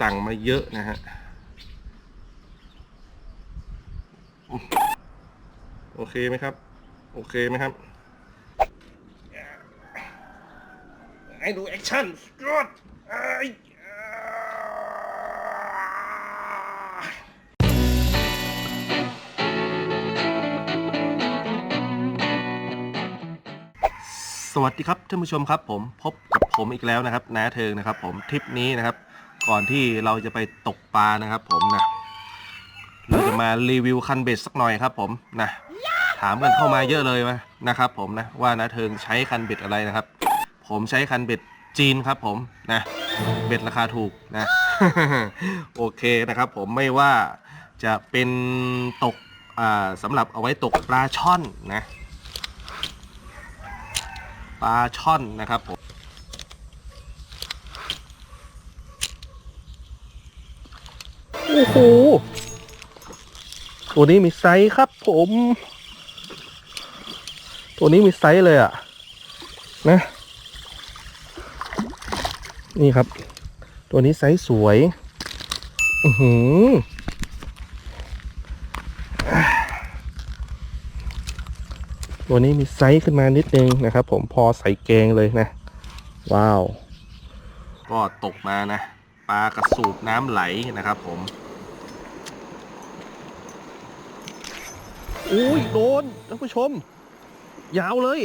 สั่งมาเยอะนะฮะ โอเคไหมครับ โอเคไหมครับ ให้ดูแอคชั่นกดสวัสดีครับท่านผู้ชมครับผมพบกับผมอีกแล้วนะครับนาเทิงนะครับ ผมทริปนี้นะครับ ก่อนที่เราจะไปตกปลานะครับผมนะเราจะมารีวิวคันเบ็ดสักหน่อยครับ ผมนะถามกันเข้ามาเยอะเลยนะครับ ผมนะว่านาเทิงใช้คันเบ็ดอะไรนะครับ ผมใช้คันเบ็ดจีนครับ ผมนะเบ็ดราคาถูกนะโอเคนะครับ ผมไม่ว่าจะเป็นตกอ่าสำหรับเอาไว้ตกปลาช่อนนะปลาช่อนนะครับผม โอ้โห ตัวนี้มีไซส์ครับผม ตัวนี้มีไซส์เลยอะนะ นี่ครับ ตัวนี้ไซส์สวย อือหือตัวนี้มีไซส์ขึ้นมานิดนึงนะครับ ผมพอใส่แกงเลยนะ ว้าว ก็ตกมานะ ปลากระสูบน้ำไหลนะครับผม อุ้ยโดนท่านผู้ชม ยาวเลย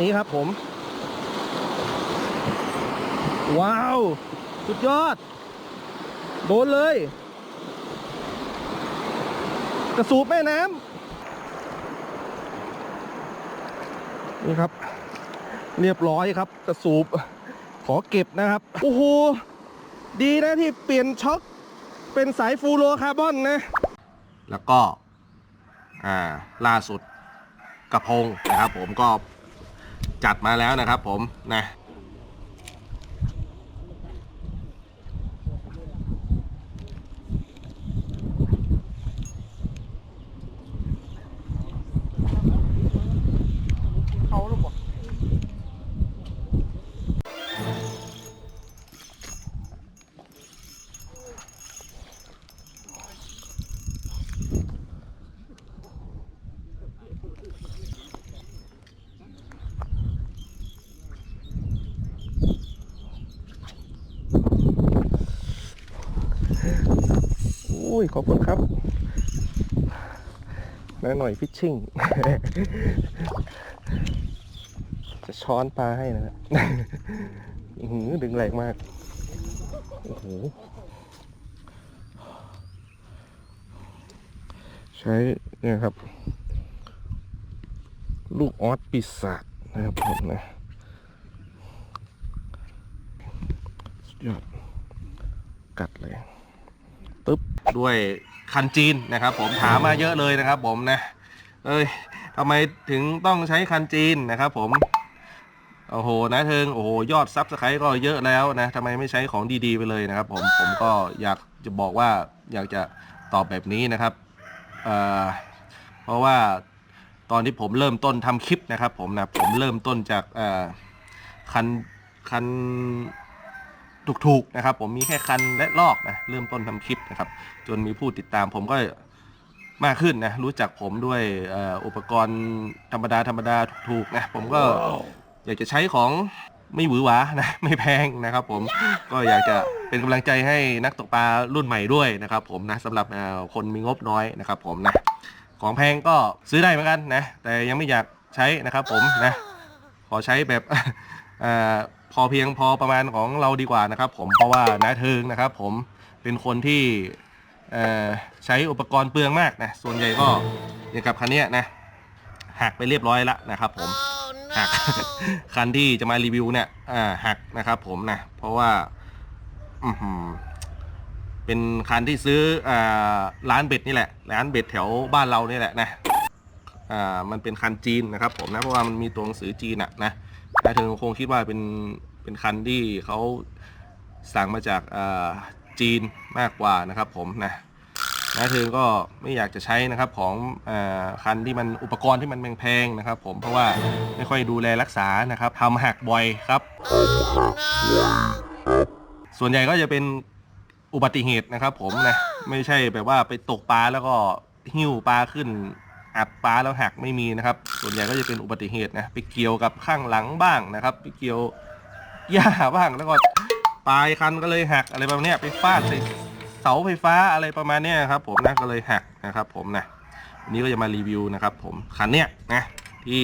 นี้ครับผม ว้าว สุดยอด โดนเลย กระสูบแม่น้ำนี่ครับ เรียบร้อยครับ กระสูบขอเก็บนะครับ โอ้โห ดีนะที่เปลี่ยนช็อคเป็นสายฟูโรคาร์บอนนะ แล้วก็ อ่า ล่าสุดกระพงนะครับผมก็จัดมาแล้วนะครับผมนะ เขาหรือเปล่า โอ้ ยขอบคุณครับน้าหน่อยฟิชชิ่ง จะช้อนปลาให้นะฮะอื้อหือดึงแรงมาก โอ้โห ใช้เนี่ยครับ ลูกออสปีศาจนะครับผมนะสุดยอดกัดเลย ปึ๊บด้วยคันจีนนะครับ ผมถามมาเยอะเลยนะครับ ผมนะ เอ้ยทำไมถึงต้องใช้คันจีนนะครับ ผมโอ้โหนะเทิงโอ้โหยอดซับสไครต์ก็เยอะแล้วนะทำไมไม่ใช้ของดีๆไปเลยนะครับ ผมผมก็อยากจะบอกว่าอยากจะตอบแบบนี้นะครับเอ่อเพราะว่าตอนที่ผมเริ่มต้นทำคลิปนะครับ ผมนะผมเริ่มต้นจากเอ่อคันคัน ถูกๆนะครับ ผมมีแค่คันและลอกนะเริ่มต้นทำคลิปนะครับ จนมีผู้ติดตามผมก็มากขึ้นนะรู้จักผมด้วยเอ่ออุปกรณ์ธรรมดาธรรมดาถูกๆนะผมก็อยากจะใช้ของไม่หวือหวานะไม่แพงนะครับ ผมก็อยากจะเป็นกำลังใจให้นักตกปลารุ่นใหม่ด้วยนะครับ ผมนะสำหรับเอ่อคนมีงบน้อยนะครับ ผมนะของแพงก็ซื้อได้เหมือนกันนะ แต่ยังไม่อยากใช้นะครับ ผมนะขอใช้แบบเอ่อ พอเพียงพอประมาณของเราดีกว่านะครับ ผมเพราะว่านาเทิงนะครับ ผมเป็นคนที่เอ่อใช้อุปกรณ์เปลืองมากนะส่วนใหญ่ก็อย่างกับคันเนี้ยนะหักไปเรียบร้อยแล้วนะครับผมหักคันที่จะมารีวิวเนี่ยอ่าหักนะครับ ผมนะเพราะว่าอือหือเป็นคันที่ซื้ออ่าร้านเบ็ดนี่แหละ ร้านเบ็ดแถวบ้านเรานี่แหละนะอ่ามันเป็นคันจีนนะครับ ผมนะเพราะว่ามันมีตัวหนังสือจีนอะนะ นะเธอคงคิดว่าเป็นเป็นคันที่เขาสั่งมาจากอ่าจีนมากกว่านะครับผมนะนะเธอก็ไม่อยากจะใช้นะครับของอาคันที่มันอุปกรณ์ที่มันแพงๆนะครับ ผมเพราะว่าไม่ค่อยดูแลรักษานะครับทำหักบ่อยครับส่วนใหญ่ก็จะเป็นอุบัติเหตุนะครับ ผมนะไม่ใช่แบบว่าไปตกปลาแล้วก็หิ้วปลาขึ้น อัดปลาแล้วหักไม่มีนะครับ ส่วนใหญ่ก็จะเป็นอุบัติเหตุนะไปเกี่ยวกับข้างหลังบ้างนะครับ ไปเกี่ยวหญ้าบ้างแล้วก็ปลายคันก็เลยหักอะไรประมาณนี้ไปฟาดใส่เสาไฟฟ้าอะไรประมาณนี้ครับ ผมนะก็เลยหักนะครับ ผมนะวันนี้ก็จะมารีวิวนะครับ ผมคันเนี้ยนะที่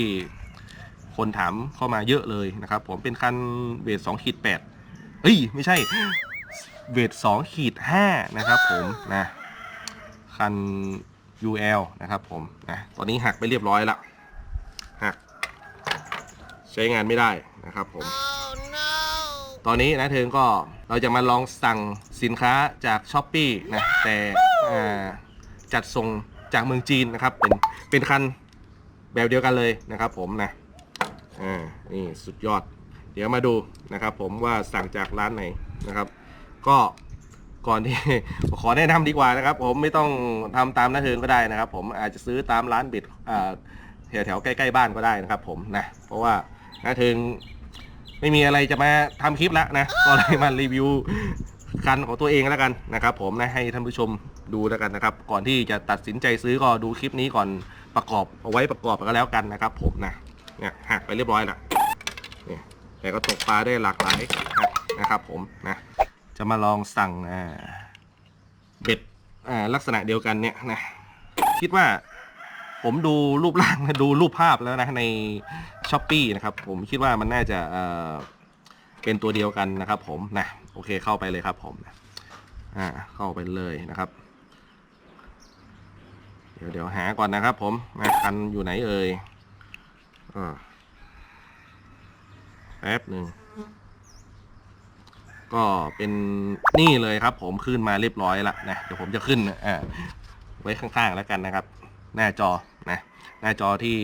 คนถามเข้ามาเยอะเลยนะครับ ผมเป็นคันเวทสองขีดแปดเฮ้ยไม่ใช่เวทสองขีดห้านะครับ ผมนะคัน UL นะครับผมนะตอนนี้หักไปเรียบร้อยแล้วหักใช้งานไม่ได้นะครับผมตอนนี้นะเธอก็เราจะมาลองสั่งสินค้าจากช้อปปีนะแต่อ่าจัดส่งจากเมืองจีนนะครับ เป็นเป็นคันแบบเดียวกันเลยนะครับผมนะอ่านี่สุดยอด เดี๋ยวมาดูนะครับผมว่าสั่งจากร้านไหนนะครับ ก็ ก่อนที่ ขอแนะนำดีกว่านะครับ ผมไม่ต้องทำตามน้าเทิงก็ได้นะครับ ผมอาจจะซื้อตามร้านบิดแถวแถวๆใกล้ๆบ้านก็ได้นะครับ ผมนะเพราะว่าน้าเทิงไม่มีอะไรจะมาทำคลิปแล้วนะก็เลยมารีวิวคันของตัวเองแล้วกันนะครับ ผมนะให้ท่านผู้ชมดูแล้วกันนะครับ ก่อนที่จะตัดสินใจซื้อก็ดูคลิปนี้ก่อนประกอบเอาไว้ประกอบก็แล้วกันนะครับ ผมนะเนี่ยหักไปเรียบร้อยแล้วเนี่ยแต่ก็ตกปลาได้หลากหลายนะครับผมนะ จะมาลองสั่งเบ็ดลักษณะเดียวกันเนี่ยนะคิดว่าผมดูรูปร่างดูรูปภาพแล้วนะในช้อปปีนะครับ ผมคิดว่ามันน่าจะเเป็นตัวเดียวกันนะครับ ผมนะโอเคเข้าไปเลยครับ ผมนะอ่าเข้าไปเลยนะครับ เดี๋ยวเดี๋ยวหาก่อนนะครับ ผมนะคันอยู่ไหนเอ่ยอ่าแป๊บหนึ่ง ก็เป็นนี่เลยครับ ผมขึ้นมาเรียบร้อยล้วนะเดี๋ยวผมจะขึ้นอ่าไว้ข้างๆแล้วกันนะครับ หน้าจอนะหน้าจอที่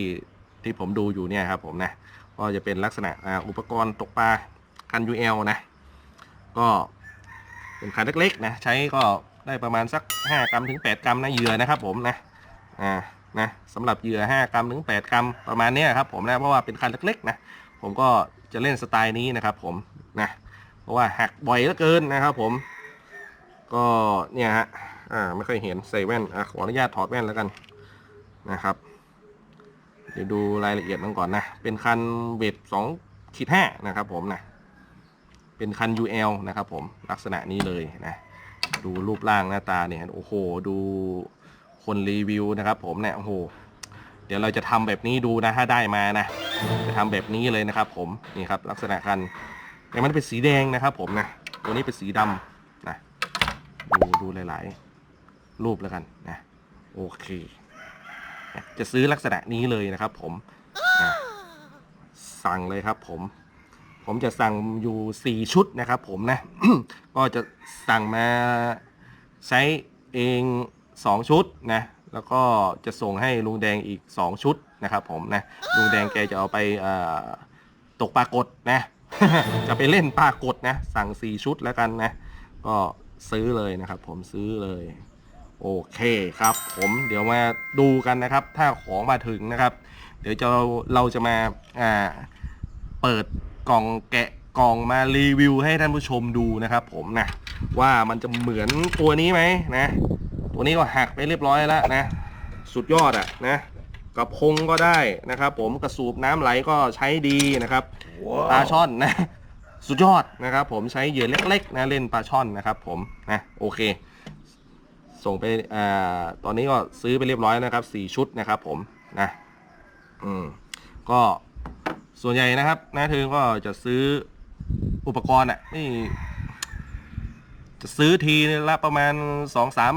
ที่ผมดูอยู่เนี่ยครับ ผมนะก็จะเป็นลักษณะอ,อุปกรณ์ตกปลาคัน UL นะ ก็เป็นคันเล็กๆนะใช้ก็ได้ประมาณสัก 5 กรัมถึง 8 กรัมนะเหยื่อนะครับ ผมนะอ่านะสำหรับเหยื่อ 5 กรัมถึง 8 กรัมประมาณนี้ครับ ผมนะเพราะว่าเป็นคันเล็กๆนะผมก็จะเล่นสไตล์นี้นะครับ ผมนะ เพราะว่าหักบ่อยเหลือเกินนะครับผม ก็เนี่ยฮะอ่าไม่ค่อยเห็นใส่แว่นอะขออนุญาตถอดแว่นแล้วกันนะครับเดี๋ยวดูรายละเอียดมันก่อนนะ เป็นคันเบดสองขีดห้านะครับผมนะ เป็นคัน UL นะครับผมลักษณะนี้เลยนะ ดูรูปร่างหน้าตาเนี่ยโอ้โห ดูคนรีวิวนะครับผมเนี่ยโอ้โห เดี๋ยวเราจะทำแบบนี้ดูนะถ้าได้มานะ จะทำแบบนี้เลยนะครับผมนี่ครับลักษณะคัน แต่มันเป็นสีแดงนะครับ ผมนะตัวนี้เป็นสีดำนะดูดูหลาย ๆ รูปแล้วกันนะโอเค จะซื้อลักษณะนี้เลยนะครับ ผมนะสั่งเลยครับ ผม ผมจะสั่งอยู่ 4 ชุดนะครับ ผมนะ ก็จะสั่งมาใช้เอง 2 ชุดนะแล้วก็จะส่งให้ลุงแดงอีก 2 ชุดนะครับ ผมนะลุงแดงแกจะเอาไปตกปลากดนะ จะไปเล่นปากดนะ สั่ง4ชุดแล้วกันนะ ก็ซื้อเลยนะครับ ผมซื้อเลย โอเคครับ ผมเดี๋ยวมาดูกันนะครับ ถ้าของมาถึงนะครับ เดี๋ยวจะเราจะมาอ่าเปิดกล่องแกะกล่องมารีวิวให้ท่านผู้ชมดูนะครับ ผมนะว่ามันจะเหมือนตัวนี้ไหมนะ ตัวนี้ก็หักไปเรียบร้อยแล้วนะ สุดยอดอะนะ กระพงก็ได้นะครับ ผมกระสูบน้ำไหลก็ใช้ดีนะครับปลาช่อนนะ สุดยอดนะครับ ผมใช้เหยื่อเล็กๆนะเล่นปลาช่อนนะครับ ผมนะโอเค ส่งไปอ่าตอนนี้ก็ซื้อไปเรียบร้อยนะครับสี่ชุดนะครับ ผมนะอืมก็ส่วนใหญ่นะครับนาเธอก็จะซื้ออุปกรณ์อะนี่จะซื้อทีละประมาณสองสาม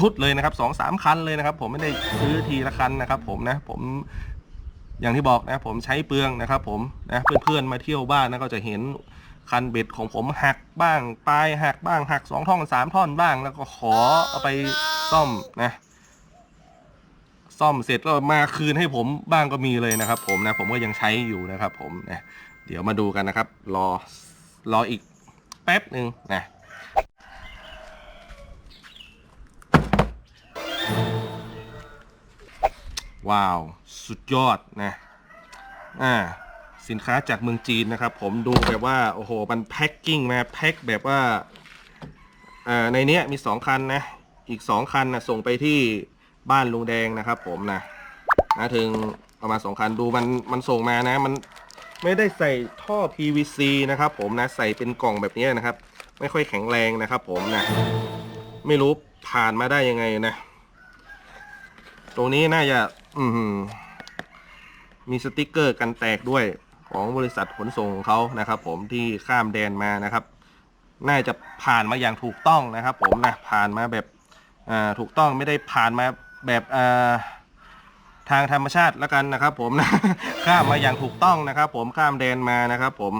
ชุดเลยนะครับสองสามคันเลยนะครับ ผมไม่ได้ซื้อทีละคันนะครับผมนะผมอย่างที่บอกนะผมใช้เปลืองนะครับผมนะเพื่อนๆมาเที่ยวบ้านนะก็จะเห็นคันเบ็ดของผมหักบ้างปลายหักบ้างหักสองท่อนสามท่อนบ้าง แล้วก็ขอเอาไปซ่อมนะซ่อมเสร็จก็มาคืนให้ผมบ้างก็มีเลยนะครับ ผมนะผมก็ยังใช้อยู่นะครับ ผมนะเดี๋ยวมาดูกันนะครับ รอรออีกแป๊บหนึ่งนะ ว้าว สุดยอดนะอ่าสินค้าจากเมืองจีนนะครับ ผมดูแบบว่า โอ้โห มันแพ็คกิ้งมาแพ็คแบบว่าอ่าในเนี้ยมีสองคันนะ อีกสองคันนะส่งไปที่บ้านลุงแดงนะครับ ผมนะนะถึงประมาณสองคันดูมันมันส่งมานะ มันไม่ได้ใส่ท่อ PVC นะครับผมนะใส่เป็นกล่องแบบนี้นะครับ ไม่ค่อยแข็งแรงนะครับ ผมนะ ไม่รู้ผ่านมาได้ยังไงนะ ตรงนี้น่าจะ อืมีสติกเกอร์กันแตกด้วยของบริษัทขนส่งของเขานะครับ ผมที่ข้ามแดนมานะครับ น่าจะผ่านมาอย่างถูกต้องนะครับ ผมนะผ่านมาแบบอ่าถูกต้องไม่ได้ผ่านมาแบบอ่าทางธรรมชาติแล้วกันนะครับ ผมนะข้ามมาอย่างถูกต้องนะครับ ผมข้ามแดนมานะครับ ผม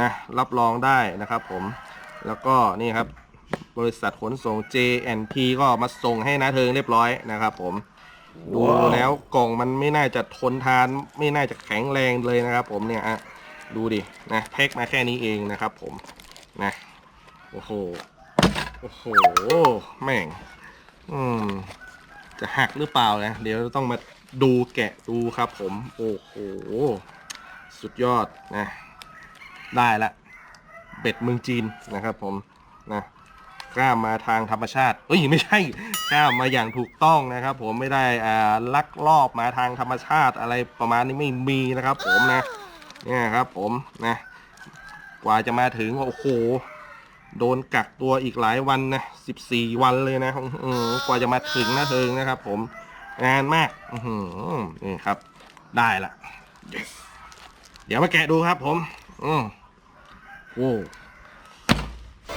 นะรับรองได้นะครับ ผมแล้วก็นี่ครับบริษัทขนส่ง JNT ก็มาส่งให้นาเทิงเรียบร้อยนะครับ ผม ดูแล้วกล่องมันไม่น่าจะทนทาน ไม่น่าจะแข็งแรงเลยนะครับ ผมเนี่ยอะดูดินะแพ็คมาแค่นี้เองนะครับผมนะโอ้โหโอ้โหแม่ง อืม จะหักหรือเปล่านะเดี๋ยวต้องมาดูแกะดูครับ ผม โอ้โหสุดยอดนะ ได้ละ เบ็ดเมืองจีนนะครับ ผมนะ ข้ามาทางธรรมชาติเอ้ยไม่ใช่ข้ามาอย่างถูกต้องนะครับ ผมไม่ได้อ่าลักลอบมาทางธรรมชาติอะไรประมาณนี้ไม่มีนะครับ ผมนะเนี่ยครับ ผมนะกว่าจะมาถึงโอ้โหโดนกักตัวอีกหลายวันนะสิบสี่วันเลยนะกว่าจะมาถึงนะเทิงนะครับ ผมงานมากอืนี่ครับ ได้ละ yes เดี๋ยวมาแกะดูครับผม อืโอ้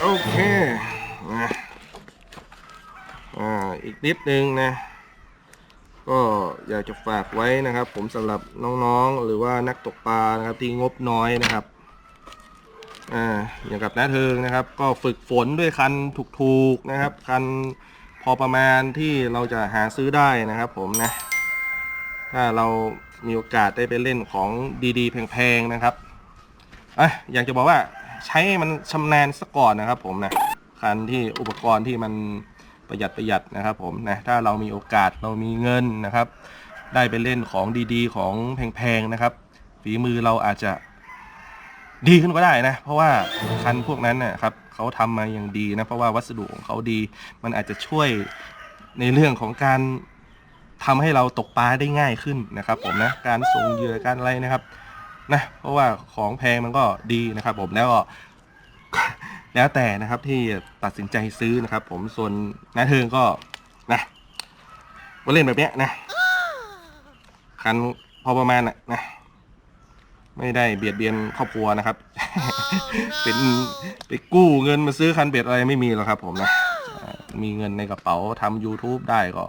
โอเค นะอ่าอีกนิดนึงนะ ก็อยากจะฝากไว้นะครับ ผมสำหรับน้องๆหรือว่านักตกปลานะครับที่งบน้อยนะครับอ่าอย่างกับน้าเทิงนะครับ ก็ฝึกฝนด้วยคันถูกๆนะครับ คันพอประมาณที่เราจะหาซื้อได้นะครับ ผมนะ ถ้าเรามีโอกาสได้ไปเล่นของดีๆ แพงๆนะครับอะอยากจะบอกว่าใช้มันชำนาญซะก่อนนะครับผมนะ คันที่อุปกรณ์ที่มันประหยัดประหยัดนะครับผมนะถ้าเรามีโอกาสเรามีเงินนะครับ ได้ไปเล่นของดีๆ ของแพงๆนะครับ ฝีมือเราอาจจะดีขึ้นก็ได้นะ เพราะว่าคันพวกนั้นนะครับเขาทำมาอย่างดีนะ เพราะว่าวัสดุของเขาดี มันอาจจะช่วยในเรื่องของการทำให้เราตกปลาได้ง่ายขึ้นนะครับ ผมนะการส่งเหยื่อการอะไรนะครับนะเพราะว่าของแพงมันก็ดีนะครับ ผมแล้วก็ แล้วแต่นะครับที่ตัดสินใจซื้อนะครับ ผมส่วนนาเทิงก็นะมาเล่นแบบเนี้ยนะคันพอประมาณน่ะนะไม่ได้เบียดเบียนครอบครัวนะครับ เป็นไปกู้เงินมาซื้อคันเบ็ดอะไรไม่มีหรอกครับ ผมนะอ่ามีเงินในกระเป๋าทำ YouTube ได้ก็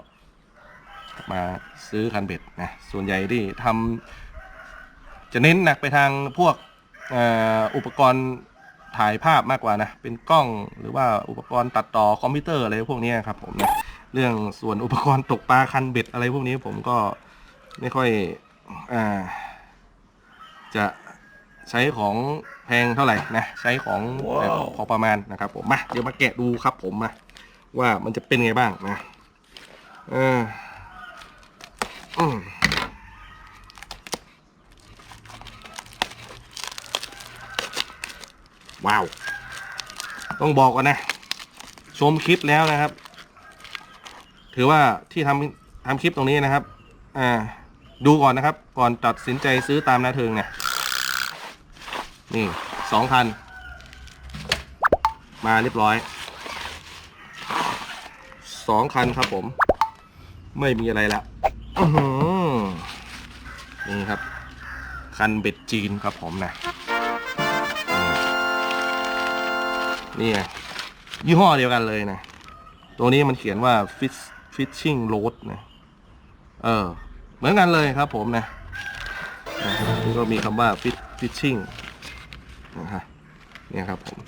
มาซื้อคันเบ็ดนะส่วนใหญ่ที่ทำจะเน้นหนักไปทางพวกเอ่ออุปกรณ์ ถ่ายภาพมากกว่านะ เป็นกล้องหรือว่าอุปกรณ์ตัดต่อคอมพิวเตอร์อะไรพวกนี้ครับผมนะเรื่องส่วนอุปกรณ์ตกปลาคันเบ็ดอะไรพวกนี้ผมก็ไม่ค่อยอ่าจะใช้ของแพงเท่าไหร่นะใช้ของแบบพอประมาณนะครับผมมาเดี๋ยวมาแกะดูครับผมมาว่ามันจะเป็นไงบ้างนะเอออืม ว้าว ต้องบอกก่อนนะ ชมคลิปแล้วนะครับ ถือว่าที่ทำทำคลิปตรงนี้นะครับ อ่า ดูก่อนนะครับ ก่อนตัดสินใจซื้อตามนาเทิงเนี่ย นี่สองคัน มาเรียบร้อย สองคันครับผม ไม่มีอะไรละนี่ครับ คันเบ็ดจีนครับผมนะ นี่ไงยี่ห้อเดียวกันเลยนะ ตัวนี้มันเขียนว่า fish fishing rod นะ เออ เหมือนกันเลยครับผมนะนี่ก็มีคำว่า fishing นะฮะเนี่ยครับผม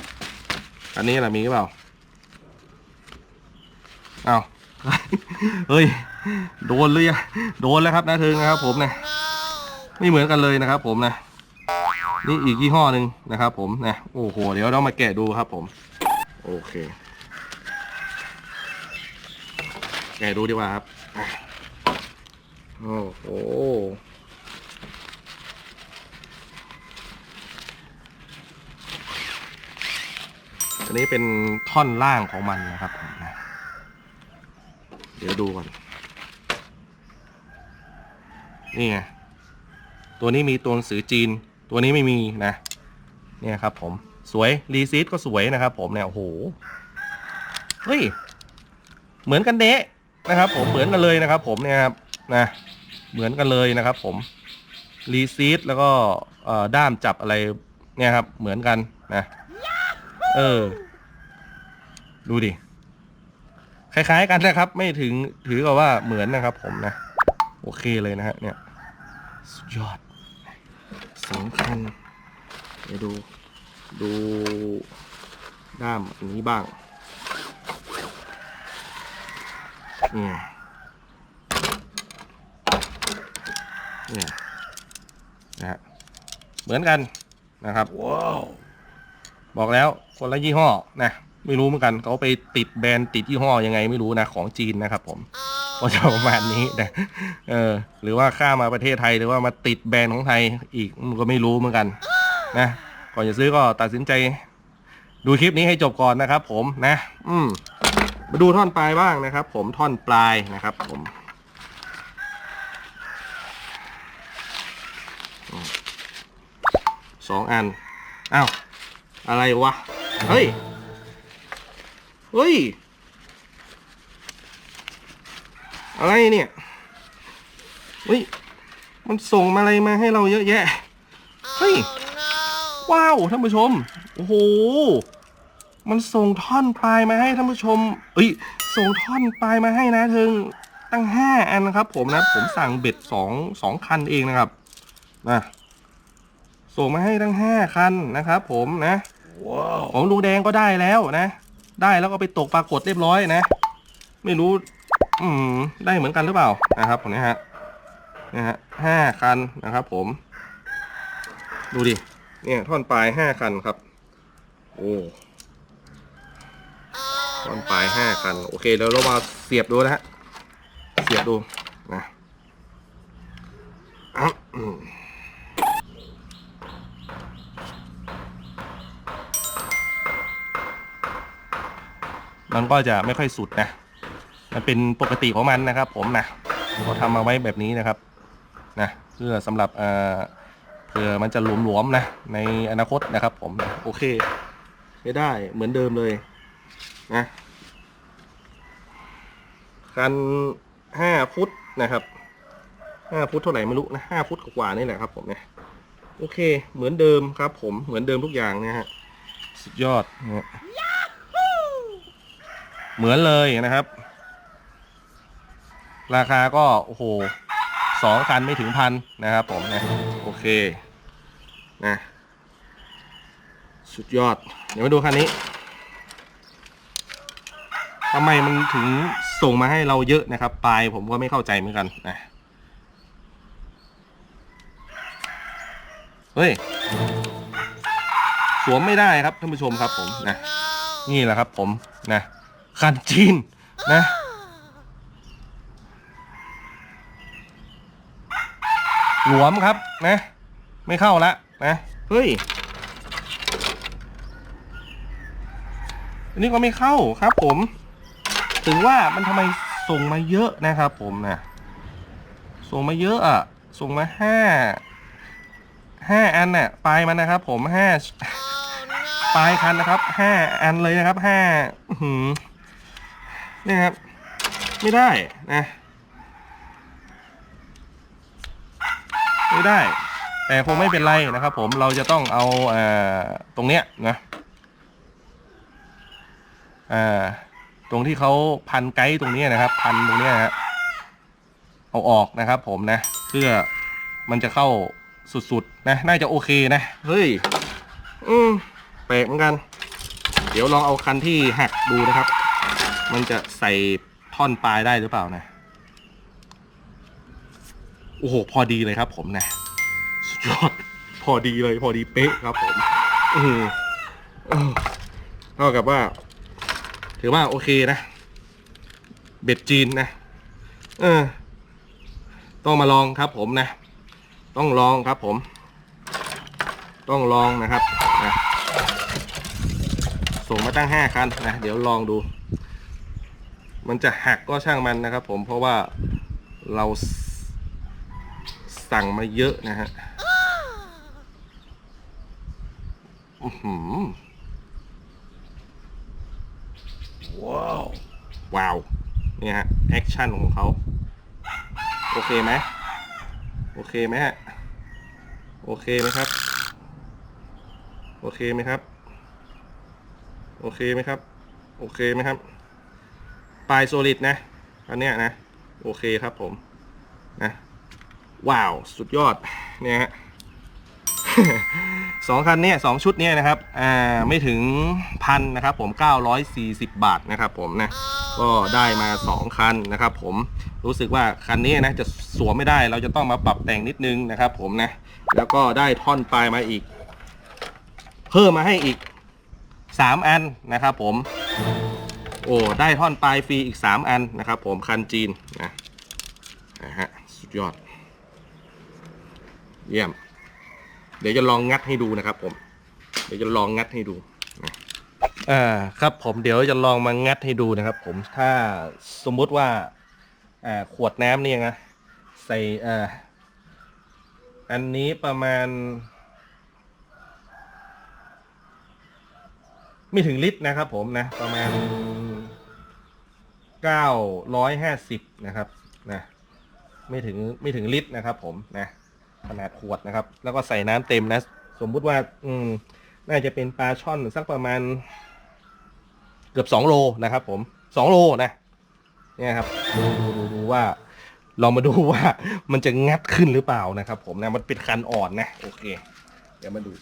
อันนี้ล่ะมีหรือเปล่าเอาเฮ้ย โดนเลยอะโดนแล้วครับนะเทิงนะครับผมนะ ไม่เหมือนกันเลยนะครับผมนะ นี่อีกยี่ห้อหนึ่งนะครับ ผมนะโอ้โหเดี๋ยวเรามาแกะดูครับผม โอเค แกะดูดีกว่าครับโอ้โหอันนี้เป็นท่อนล่างของมันนะครับผมนะเดี๋ยวดูก่อนนี่ไงตัวนี้มีตัวหนังสือจีน ตัวนี้ไม่มีนะ เนี่ยครับ ผมสวยรีซีดก็สวยนะครับ ผมเนี่ยโอ้โหเฮ้ยเหมือนกันเดะนะครับ ผมเหมือนกันเลยนะครับ ผมเนี่ยครับนะเหมือนกันเลยนะครับ ผมรีซีดแล้วก็ด้ามจับอะไรเนี่ยครับ เหมือนกันนะ เออ ดูดิคล้ายๆกันนะครับ ไม่ถึงถือกับว่าเหมือนนะครับ ผมนะ โอเคเลยนะฮะเนี่ย สุดยอด สองคัน เดี๋ยวดู ดูด้ามอันนี้บ้างอืมเนี่ยนะฮะเหมือนกันนะครับว้าวบอกแล้วคนละยี่ห้อนะไม่รู้เหมือนกันเขาไปติดแบรนด์ติดยี่ห้อยังไงไม่รู้นะของจีนนะครับผม ก็จะประมาณนี้นะเออ หรือว่าข้ามาประเทศไทยหรือว่ามาติดแบรนด์ของไทยอีกมันก็ไม่รู้เหมือนกันนะก่อนจะซื้อก็ตัดสินใจ ดูคลิปนี้ให้จบก่อนนะครับ ผมนะ อืมมาดูท่อนปลายบ้างนะครับ ผมท่อนปลายนะครับ ผมอืมสองอันอ้าวอะไรวะ เฮ้ย เฮ้ย อะไรเนี่ยเฮ้ยมันส่งมาอะไรมาให้เราเยอะแยะ เฮ้ย ว้าว ท่านผู้ชม โอ้โห มันส่งท่อนปลายมาให้ท่านผู้ชม เอ้ย ส่งท่อนปลายมาให้นะถึงตั้งห้าอันนะครับ ผมนะ ผมสั่งเบ็ดสองสองคันเองนะครับ นะ ส่งมาให้ตั้งห้าคันนะครับผมนะ ของลุงแดงก็ได้แล้วนะ ได้แล้วก็ไปตกปรากฏเรียบร้อยนะ ไม่รู้ อืมได้เหมือนกันหรือเปล่านะครับผมนะฮะนะฮะห้าคันนะครับ ผม ดูดิเนี่ยท่อนปลายห้าคันครับ โอ้ท่อนปลายห้าคัน โอเคเดี๋ยวเรามาเสียบดูนะฮะเสียบดูนะอะอืมมันก็จะไม่ค่อยสุดนะ มันเป็นปกติของมันนะครับ ผมนะก็ทำมาไว้แบบนี้นะครับนะเพื่อสำหรับเอ่อเผื่อมันจะหลวมๆนะ ในอนาคตนะครับ ผมโอเคใช้ได้เหมือนเดิมเลยนะคันห้าฟุตนะครับห้าฟุตเท่าไหร่ไม่รู้นะห้าฟุตกว่านี่แหละครับ ผมเนี่ยโอเค เหมือนเดิมครับ ผมเหมือนเดิมทุกอย่างนะฮะสุดยอดเนะฮะเหมือนเลยนะครับ ราคาก็โอ้โหสองคันไม่ถึงพันนะครับผมนะโอเคนะสุดยอด เดี๋ยวมาดูคันนี้ทำไมมันถึงส่งมาให้เราเยอะนะครับ ปลายผมก็ไม่เข้าใจเหมือนกันนะเฮ้ย สวมไม่ได้ครับท่านผู้ชมครับผมนะนี่แหละครับผมนะคันจีนนะ หลวมครับนะ ไม่เข้าละนะเฮ้ยอันนี้ก็ไม่เข้าครับ ผม ถึงว่ามันทำไมส่งมาเยอะนะครับ ผมนะส่งมาเยอะอะ ส่งมาห้าห้าอันน่ะปลายมันนะครับ ผมห้าปลายคันนะครับห้าอันเลยนะครับห้าหือเนี่ครับ ไม่ได้นะ ไม่ได้ แต่คงไม่เป็นไรนะครับ ผมเราจะต้องเอาเอ่อตรงเนี้ยนะอ่าตรงที่เขาพันไกด์ตรงเนี้ยนะครับ พันตรงเนี้ยนะฮะเอาออกนะครับ ผมนะเพื่อมันจะเข้าสุดๆนะน่าจะโอเคนะเฮ้ยอืมแปลกเหมือนกัน เดี๋ยวลองเอาคันที่หักดูนะครับ มันจะใส่ท่อนปลายได้หรือเปล่านะ โอ้โห พอดีเลยครับผมนะสุดยอด พอดีเลยพอดีเป๊ะครับผมอืมเออเท่ากับว่า ถือว่าโอเคนะ เบ็ดจีนนะ เออ ต้องมาลองครับผมนะ ต้องลองครับผม ต้องลองนะครับนะส่งมาตั้งห้าคันนะ เดี๋ยวลองดู มันจะหักก็ช่างมันนะครับผมเพราะว่าเรา สสั่งมาเยอะนะฮะอื้อหือว้าว ว้าวนี่ฮะ แอคชั่นของเขา โอเคไหมโอเคไหมฮะ โอเคไหมครับ โอเคไหมครับ โอเคไหมครับ โอเคไหมครับ ปลายโซลิดนะ อันเนี้ยนะ โอเคครับผม นะ ว้าว สุดยอดเนี่ยฮะสองคันเนี่ยสองชุดเนี่ยนะครับอ่าไม่ถึงพันนะครับผม 940 บาทนะครับผมนะก็ได้มา 2 คันนะครับผมรู้สึกว่าคันนี้นะจะสวมไม่ได้เราจะต้องมาปรับแต่งนิดนึงนะครับผมนะแล้วก็ได้ท่อนปลายมาอีก เพิ่มมาให้อีก 3 อันนะครับผม โอ้ได้ท่อนปลายฟรีอีก 3 อันนะครับผมคันจีนนะนะฮะสุดยอด เยี่ยม เดี๋ยวจะลองงัดให้ดูนะครับ ผม เดี๋ยวจะลองงัดให้ดูนะอ่าครับผมเดี๋ยวจะลองมางัดให้ดูนะครับ ผมถ้าสมมุติว่าอ่าขวดน้ำนี่นะใส่อ่าอันนี้ประมาณ ไม่ถึงลิตรนะครับผมนะ ประมาณ950นะครับนะไม่ถึงไม่ถึงลิตรนะครับผมนะ ขนาดขวดนะครับ แล้วก็ใส่น้ำเต็มนะ สมมุติว่า อืม น่าจะเป็นปลาช่อนสักประมาณ เกือบสองโลนะครับ ผมสองโลนะเนี่ยครับดูดูดูดูว่าลองมาดูว่ามันจะงัดขึ้นหรือเปล่านะครับ ผมนะมันเป็นคันอ่อนนะโอเค เดี๋ยวมาดู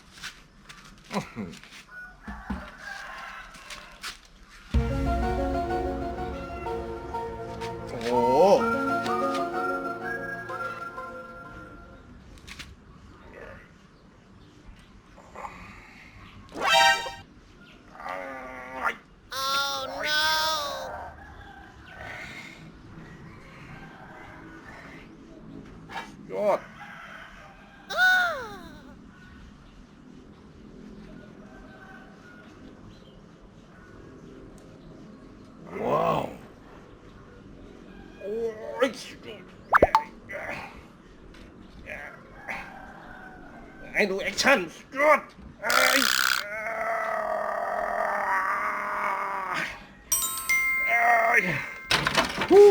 ให้ดูแอคชั่นยอดเอ้ยเอ้ยฮู้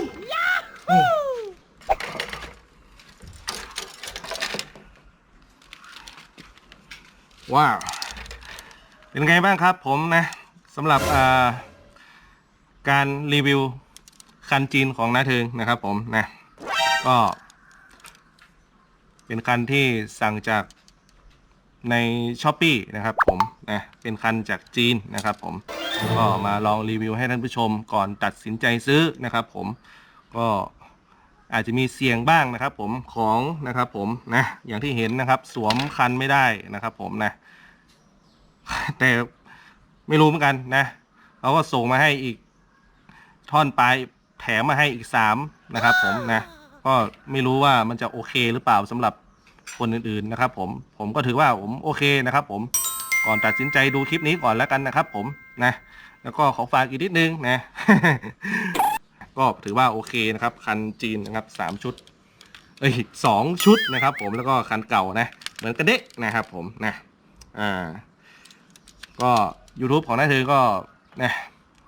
ว้าว เป็นไงบ้างครับผมนะสำหรับอ่าการรีวิว คันจีนของนาเทิงนะครับ ผมนะก็ เป็นคันที่สั่งจากในช้อปปีนะครับ ผมนะเป็นคันจากจีนนะครับ ผมก็มาลองรีวิวให้ท่านผู้ชมก่อนตัดสินใจซื้อนะครับ ผมก็อาจจะมีเสี่ยงบ้างนะครับ ผมของนะครับ ผมนะอย่างที่เห็นนะครับ สวมคันไม่ได้นะครับ ผมนะ แต่ไม่รู้เหมือนกันนะเขาก็ส่งมาให้อีกท่อนปลาย แถมมาให้อีกสามนะครับผมนะก็ไม่รู้ว่ามันจะโอเคหรือเปล่าสำหรับคนอื่นๆนะครับ ผมผมก็ถือว่าผมโอเคนะครับผมก่อนตัดสินใจดูคลิปนี้ก่อนแล้วกันนะครับ ผมนะ แล้วก็ขอฝากอีกนิดนึงนะ ก็ถือว่าโอเคนะครับ คันจีนนะครับสามชุดเอ้ยสองชุดนะครับ ผมแล้วก็คันเก่านะ เหมือนกันเด็กนะครับ ผมนะอ่าก็ YouTube ของน้าเธอก็นะ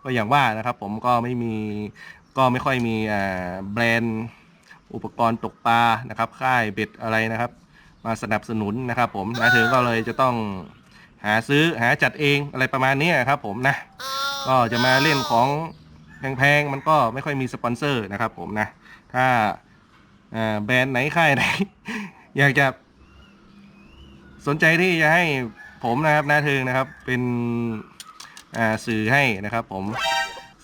ก็อย่างว่านะครับ ผมก็ไม่มี ก็ไม่ค่อยมีแบรนด์อุปกรณ์ตกปลานะครับ ค่ายเบ็ดอะไรนะครับ มาสนับสนุนนะครับ ผมน้าเธอก็เลยจะต้องหาซื้อหาจัดเองอะไรประมาณนี้ครับ ผมนะ ก็จะมาเล่นของแพงๆมันก็ไม่ค่อยมีสปอนเซอร์นะครับ ผมนะ ถ้าแบรนด์ไหนค่ายไหน อยากจะสนใจที่จะให้ผมนะครับนาเทิงนะครับ เป็นสื่อให้นะครับ ผม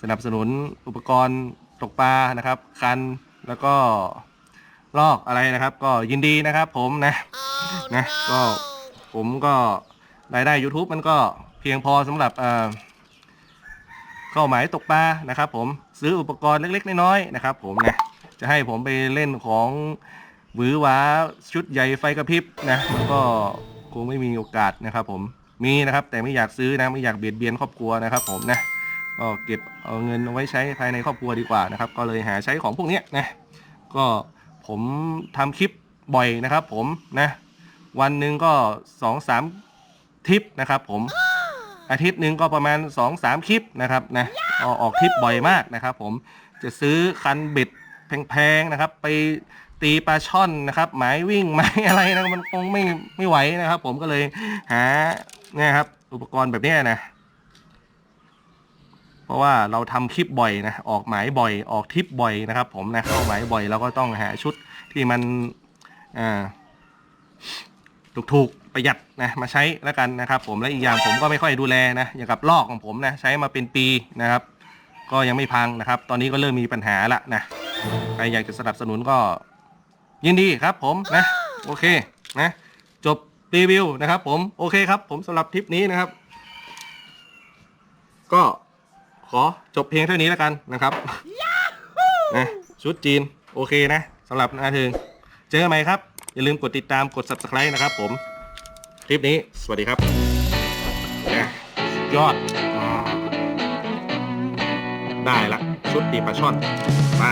สนับสนุนอุปกรณ์ ตกปลานะครับ คันแล้วก็ลอกอะไรนะครับ ก็ยินดีนะครับ ผมนะนะก็ผมก็รายได้ YouTube มันก็เพียงพอสำหรับเอ่อเข้าหมายตกปลานะครับ ผมซื้ออุปกรณ์เล็ก ๆ น้อยๆนะครับ ผมนะจะให้ผมไปเล่นของหวือหวาชุดใหญ่ไฟกระพริบนะมันก็คงไม่มีโอกาสนะครับ ผมมีนะครับ แต่ไม่อยากซื้อนะไม่อยากเบียดเบียนครอบครัวนะครับ ผมนะ ก็เก็บเอาเงินเอาไว้ใช้ภายในครอบครัวดีกว่านะครับ ก็เลยหาใช้ของพวกเนี้ยนะก็ผมทำคลิปบ่อยนะครับ ผมนะ วันหนึ่งก็สองสามทริปนะครับ ผมอาทิตย์หนึ่งก็ประมาณ2องสามคลิปนะครับนะก็ออกทริปบ่อยมากนะครับ ผมจะซื้อคันเบ็ดแพงๆนะครับ ไปตีปลาช่อนนะครับ หมายวิ่งหมายอะไรนะมันคงไม่ไม่ไหวนะครับ ผมก็เลยหาเนี่ยครับ อุปกรณ์แบบนี้นะ เพราะว่าเราทำคลิปบ่อยนะออกหมายบ่อยออกทริปบ่อยนะครับ ผมนะเข้าหมายบ่อยเราก็ต้องหาชุดที่มันอ่าถูกๆประหยัดนะมาใช้แล้วกันนะครับ ผมและอีกอย่างผมก็ไม่ค่อยดูแลนะอย่างกับลอกของผมนะใช้มาเป็นปีนะครับ ก็ยังไม่พังนะครับ ตอนนี้ก็เริ่มมีปัญหาละนะใครอยากจะสนับสนุนก็ยินดีครับผมนะโอเคนะจบรีวิวนะครับ ผมโอเคครับ ผมสำหรับทริปนี้นะครับ ก็ ขอจบเพียงเท่านี้แล้วกันนะครับนะชุดจีนโอเคนะสำหรับนาถึงเจอกันใหม่ครับ อย่าลืมกดติดตามกด subscribe นะครับผม คลิปนี้สวัสดีครับนะยอดอ่าได้ละ ชุดตีปลาช่อนไป